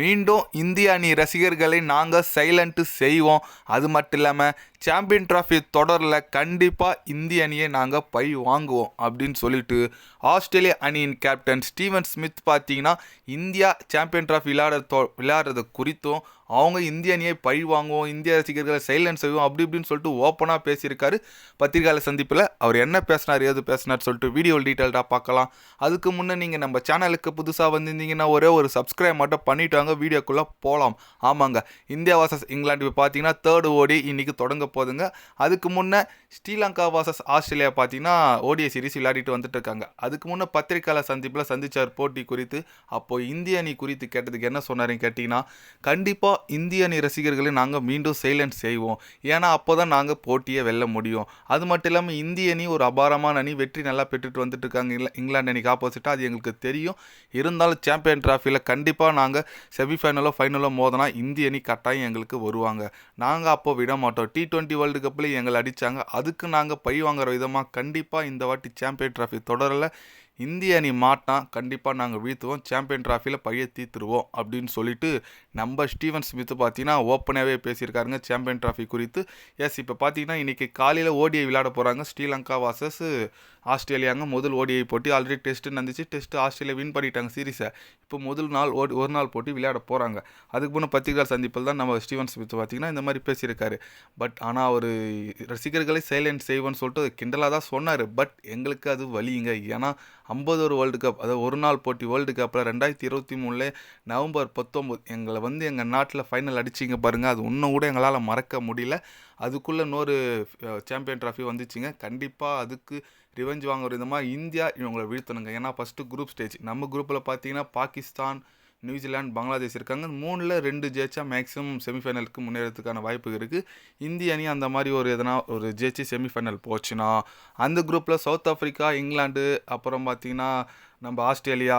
மீண்டும் இந்திய அணி ரசிகர்களை நாங்கள் சைலண்ட்டு செய்வோம். அது மட்டும் இல்லாமல் சாம்பியன் ட்ராஃபி தொடரில் கண்டிப்பாக இந்திய அணியை நாங்கள் பை வாங்குவோம் அப்படின்னு சொல்லிட்டு ஆஸ்திரேலிய அணியின் கேப்டன் ஸ்டீவன் ஸ்மித் பார்த்தீங்கன்னா இந்தியா சாம்பியன் ட்ராஃபி விளையாட விளையாடுறது குறித்தும் அவங்க இந்திய அணியை பழி வாங்குவோம் இந்திய ரசிகர்களை சைலன்ஸ் செய்வோம் அப்படி இப்படின்னு சொல்லிட்டு ஓப்பனாக பேசியிருக்காரு. பத்திரிகையாளர் சந்திப்பில் அவர் என்ன பேசினார் ஏது பேசினார் சொல்லிட்டு வீடியோ டீட்டெயில்டாக பார்க்கலாம். அதுக்கு முன்னே நீங்கள் நம்ம சேனலுக்கு புதுசாக வந்திருந்தீங்கன்னா ஒரே ஒரு சப்ஸ்கிரைப் மட்டும் பண்ணிட்டாங்க. வீடியோக்குள்ளே போகலாம் ஆமாங்க. India versus England. இப்போ பார்த்தீங்கன்னா தேர்டு ஓடி இன்னைக்கு தொடங்க போதுங்க. அதுக்கு முன்னே ஸ்ரீலங்கா வாசஸ் ஆஸ்திரேலியா பார்த்தீங்கன்னா ஓடிய சீரிஸ் விளையாடிட்டு வந்துட்டு இருக்காங்க. அதுக்கு முன்னே பத்திரிகையாளர் சந்திப்பில் சந்திச்சார் போட்டி குறித்து. அப்போது இந்திய அணி குறித்து கேட்டதுக்கு என்ன சொன்னாருன்னு கேட்டிங்கன்னா கண்டிப்பாக இந்திய அணி ரசிகர்களை நாங்கள் மீண்டும் சைலண்ட் செய்வோம். ஏன்னா அப்போ தான் நாங்கள் போட்டியை வெல்ல முடியும். அது மட்டும் இல்லாமல் இந்திய அணி ஒரு அபாரமான அணி. வெற்றி நல்லா பெற்றுட்டு வந்துட்டு இருக்காங்க. இங்கிலாந்து அணிக்கு ஆப்போசிட்டாக அது எங்களுக்கு தெரியும். இருந்தாலும் சாம்பியன் டிராஃபியில் கண்டிப்பாக நாங்கள் செமிஃபைனலோ ஃபைனலோ மோதினா இந்திய அணி கட்டாயம் எங்களுக்கு வருவாங்க. நாங்கள் அப்போ விட மாட்டோம். டி டுவெண்ட்டி வேர்ல்டு கப்பில் எங்களை அடித்தாங்க அதுக்கு நாங்கள் பழி வாங்குற விதமாக கண்டிப்பாக இந்த வாட்டி சாம்பியன் ட்ராஃபி தொடரில். இந்திய அணி மாட்டினா கண்டிப்பாக நாங்கள் வீழ்த்துவோம். சாம்பியன் ட்ராஃபியில் பழைய தீர்த்துருவோம் அப்படின்னு சொல்லிட்டு நம்ம ஸ்டீவன் ஸ்மித் பார்த்தீங்கன்னா ஓப்பனாகவே பேசியிருக்காருங்க. சாம்பியன் ட்ராஃபி குறித்து. எஸ் இப்போ பார்த்தீங்கன்னா இன்றைக்கி காலையில் ஓடிஐ விளையாட போகிறாங்க ஸ்ரீலங்கா வாசஸ் ஆஸ்திரேலியாங்க. முதல் ஓடிஐ போட்டி ஆல்ரெடி டெஸ்ட்டு நடந்துச்சு டெஸ்ட்டு ஆஸ்திரேலியா வின் பண்ணிட்டாங்க சீரீஸை இப்போ முதல் நாள் ஓடி ஒரு நாள் போட்டி விளையாட போகிறாங்க அதுக்கு முன்னே பத்திரிகை சந்திப்பில் தான் நம்ம ஸ்டீவன் ஸ்மித் பார்த்தீங்கன்னா இந்த மாதிரி பேசியிருக்காரு. பட் ஆனால் அவர் ரசிகர்களை சைலண்ட் செய்வோன்னு சொல்லிட்டு கிண்டலாக தான் சொன்னார். பட் எங்களுக்கு அது வலிங்க. ஏன்னா ஐம்பது ஒரு வேர்ல்டு கப் அதாவது ஒரு நாள் போட்டி வேர்ல்டு கப்பில் ரெண்டாயிரத்தி இருபத்தி மூணில் நவம்பர் பத்தொம்போது எங்களை வந்து எங்கள் நாட்டில் ஃபைனல் அடிச்சிங்க பாருங்கள் அது இன்னும் கூட எங்களால் மறக்க முடியல. அதுக்குள்ளே இன்னொரு சாம்பியன் ட்ராஃபி வந்துச்சுங்க. கண்டிப்பாக அதுக்கு ரிவெஞ்ச் வாங்குற விதமாக இந்தியா இவங்களை வீழ்த்தணுங்க. ஏன்னா ஃபஸ்ட்டு குரூப் ஸ்டேஜ் நம்ம குரூப்பில் பார்த்தீங்கன்னா பாகிஸ்தான் நியூசிலாந்து பங்களாதேஷ் இருக்காங்க. மூணில் ரெண்டு ஜெயிச்சா மேக்ஸிமம் செமிஃபைனலுக்கு முன்னேறதுக்கான வாய்ப்பு இருக்குது இந்திய அணி அந்த மாதிரி ஒரு எதனா ஒரு ஜெயிச்சு செமிஃபைனல் போச்சுன்னா அந்த குரூப்பில் சவுத் ஆஃப்ரிக்கா இங்கிலாந்து அப்புறம் பார்த்தீங்கன்னா நம்ம ஆஸ்திரேலியா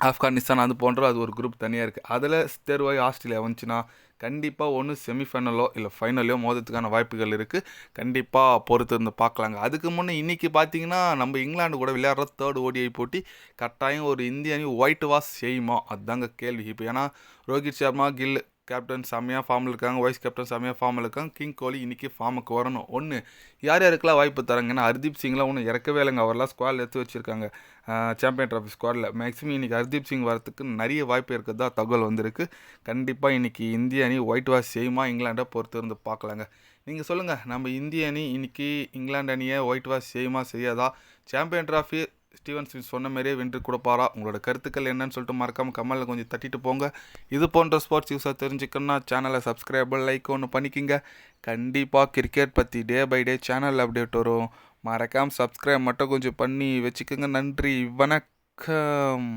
ஆப்கானிஸ்தான் அது போன்ற அது ஒரு குரூப் தனியாக இருக்குது அதில் தேர்வாகி ஆஸ்திரேலியா வந்துச்சுன்னா கண்டிப்பாக ஒன்று செமிஃபைனலோ இல்லை ஃபைனலையோ மோதத்துக்கான வாய்ப்புகள் இருக்குது கண்டிப்பாக பொறுத்து இருந்து பார்க்கலாங்க அதுக்கு முன்னே இன்றைக்கி பார்த்தீங்கன்னா நம்ம இங்கிலாந்து கூட விளையாடுற தேர்ட் ஓடிஐ போட்டி கட்டாயம் ஒரு இந்திய அணி ஒயிட் வாஷ் செய்யுமா? அதுதாங்க கேள்வி. இப்போ ஏன்னா ரோஹித் சர்மா கில் கேப்டன் செம்மையாக ஃபார்மில் இருக்காங்க வைஸ் கேப்டன் செம்மையாக ஃபார்மில் இருக்காங்க. கிங் கோலி இன்றைக்கி ஃபார்முக்கு வரணும். ஒன்று யார் யாருக்கெல்லாம் வாய்ப்பு தராங்கன்னா ஹர்தீப் சிங்லாம் ஒன்றும் இறக்கவே இல்லைங்க. அவரெல்லாம் ஸ்குவாடில் எடுத்து வச்சுருக்காங்க. சாம்பியன் ட்ராஃபி ஸ்குவாடில் மேக்ஸிமம் இன்றைக்கி ஹர்தீப் சிங் வரத்துக்கு நிறைய வாய்ப்பு இருக்கிறதா தகவல் வந்திருக்கு. கண்டிப்பாக இன்றைக்கி இந்திய அணி ஒயிட் வாஷ் செய்யுமா இங்கிலாண்டை பொறுத்து இருந்து பார்க்கலாங்க. நீங்கள் சொல்லுங்கள் நம்ம இந்திய அணி இன்றைக்கி இங்கிலாந்து அணியை ஒயிட் வாஷ் செய்யுமா செய்யாதா? சாம்பியன் ட்ராஃபி ஸ்டீவன் ஸ்மித் சொன்ன மாதிரியே வென்று கொடுப்பாரா உங்களோட கருத்துக்கள் என்னன்னு சொல்லிட்டு மறக்காமல் கமலில் கொஞ்சம் தட்டிட்டு போங்க. இது போன்ற ஸ்போர்ட்ஸ் யூஸாக தெரிஞ்சுக்கணும்னா சேனலை சப்ஸ்கிரைபர் லைக் ஒன்று பண்ணிக்கிங்க. கண்டிப்பாக கிரிக்கெட் பற்றி day by day channel update வரும். மறக்காமல் சப்ஸ்கிரைப் மட்டும் கொஞ்சம் பண்ணி வச்சுக்கோங்க. நன்றி வணக்கம்.